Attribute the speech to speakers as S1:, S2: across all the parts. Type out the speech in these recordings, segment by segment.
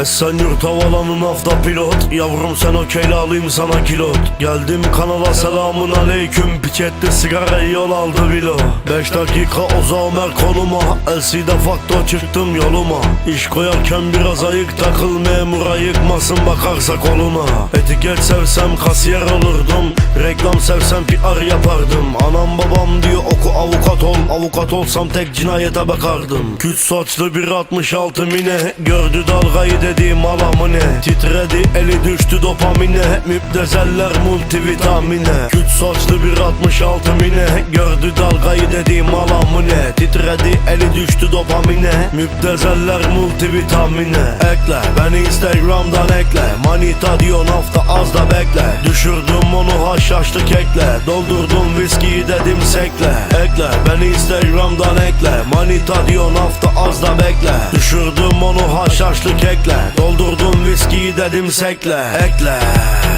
S1: Esenyurt havalanın hafta pilot. Yavrum sen okeyle alayım sana kilot. Geldim kanala selamun aleyküm. Piçette sigara yol aldı bilo. Beş dakika Oza Ömer konuma. LC'de fakto çıktım yoluma. İş koyarken biraz ayık takıl memur ayıkmasın bakarsa koluna. Etiket sevsem kasiyer olurdum. Reklam sevsem PR yapardım. Anam babam diyor oku avukat ol. Avukat olsam tek cinayete bakardım. Küt saçlı bir 66 mine. Gördü dalgayı dediğim alamı ne? Titredi eli düştü dopamine Müptezeller multivitamine. Küt saçlı bir 66 mine. Gördü dalgayı dediğim alamı ne Titredi eli düştü dopamine. Müptezeller multivitamine. Ekle beni instagramdan ekle. Manita diyor hafta az da bekle. Düşürdüm onu haşhaşlı kekle. Doldurdum viskiyi dedim sekle. Ekle beni instagramdan ekle. Manita diyor hafta az da bekle. Düşürdüm onu haşhaşlı kekle. Doldurdum viskiyi dedim sekle. Ekle Ekle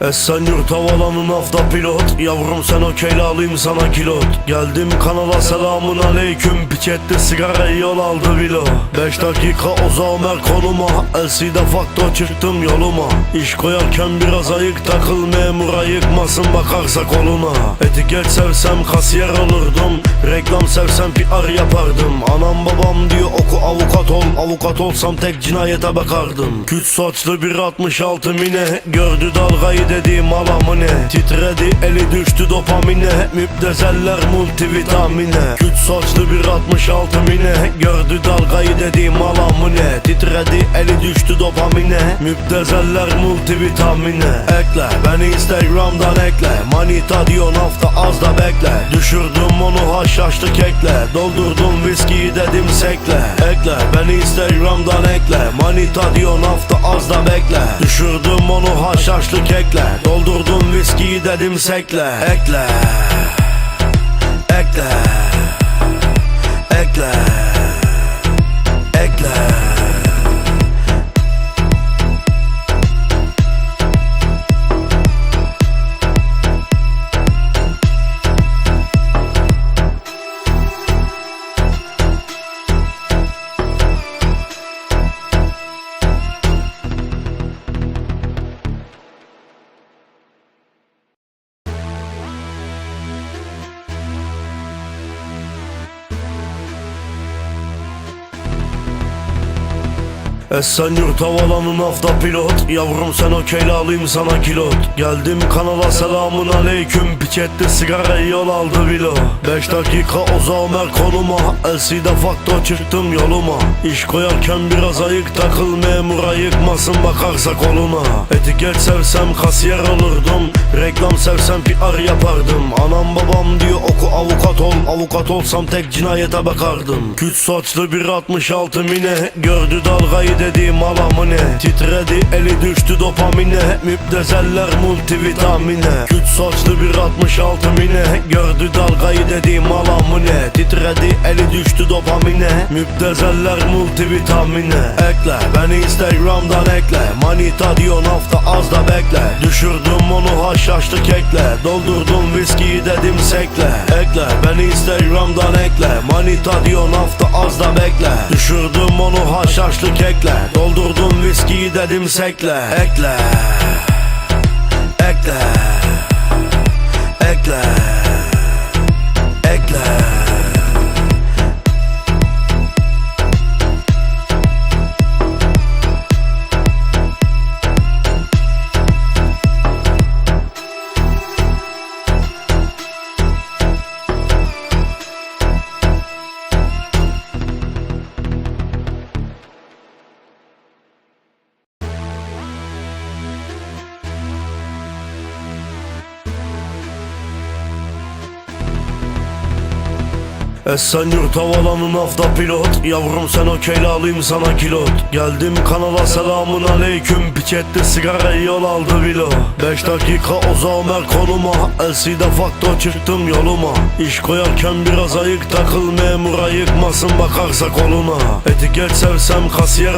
S1: Esenyurt havalanın hafta pilot. Yavrum sen okeyle alayım sana kilot. Geldim kanala selamun aleyküm. Piçette sigara yol aldı bilo. Beş dakika Oza Ömer konuma. LC'de fakto çıktım yoluma. İş koyarken biraz ayık takıl. Memur ayıkmasın bakarsa koluna. Etiket sevsem kasiyer olurdum. Reklam sevsem PR yapardım. Anam babam diyor oku avukat ol. Avukat olsam tek cinayete bakardım. Küt saçlı bir 66 mine. Gördü dalgayı dediğim alamı ne Titredi eli düştü dopamine. Müptezeller multivitamine. Küt saçlı bir 66 mine. Gördü dalgayı dediğim alamı ne Titredi eli düştü dopamine. Müptezeller multivitamine. Ekle beni instagramdan ekle. Manita diyor hafta az da bekle. Düşürdüm onu haşhaşlı kekle. Doldurdum viskiyi dedim sekle. Ekle beni instagramdan ekle. Manita diyor hafta az da bekle. Düşürdüm onu haşhaşlı kekle Doldurdum viskiyi dedim sekle. Ekle Ekle. Ekle. Ekle Esenyurt havalanın hafta pilot. Yavrum sen okeyle alayım sana kilot. Geldim kanala selamun aleyküm. Piçette sigara yol aldı bilo. Beş dakika Oza Ömer konuma. LC'de fakto çıktım yoluma. İş koyarken biraz ayık takıl memur ayıkmasın bakarsa koluna. Etiket sevsem kasiyer olurdum. Reklam sevsem PR yapardım. Anam babam diyor oku avukat ol. Avukat olsam tek cinayete bakardım. Küt saçlı bir 66 mine. Gördü dalgayı dediğim alamı ne Titredi eli düştü dopamine. Müptezeller multivitamine. Küt saçlı bir 66 mine. Gördü dalgayı dediğim alamı ne Titredi eli düştü dopamine. Müptezeller multivitamine. Ekle beni instagramdan ekle. Manita diyor hafta az da bekle. Düşürdüm onu haşhaşlı kekle Doldurdum viskiyi dedim sekle. Ekle beni instagramdan ekle. Manita diyor hafta az da bekle. Düşürdüm onu haşhaşlı kekle Doldurdum viskiyi dedim sekle. Ekle Ekle. Ekle. Ekle Esenyurt havalanın hafta pilot. Yavrum sen okeyle alayım sana kilot. Geldim kanala selamun aleyküm. Piketti sigara yol aldı bilo. 5 dakika Ozamer konuma. LC'de fakto çıktım yoluma. İş koyarken biraz ayık takıl. Memura yıkmasın bakarsa koluna. Etiket sevsem kasiyer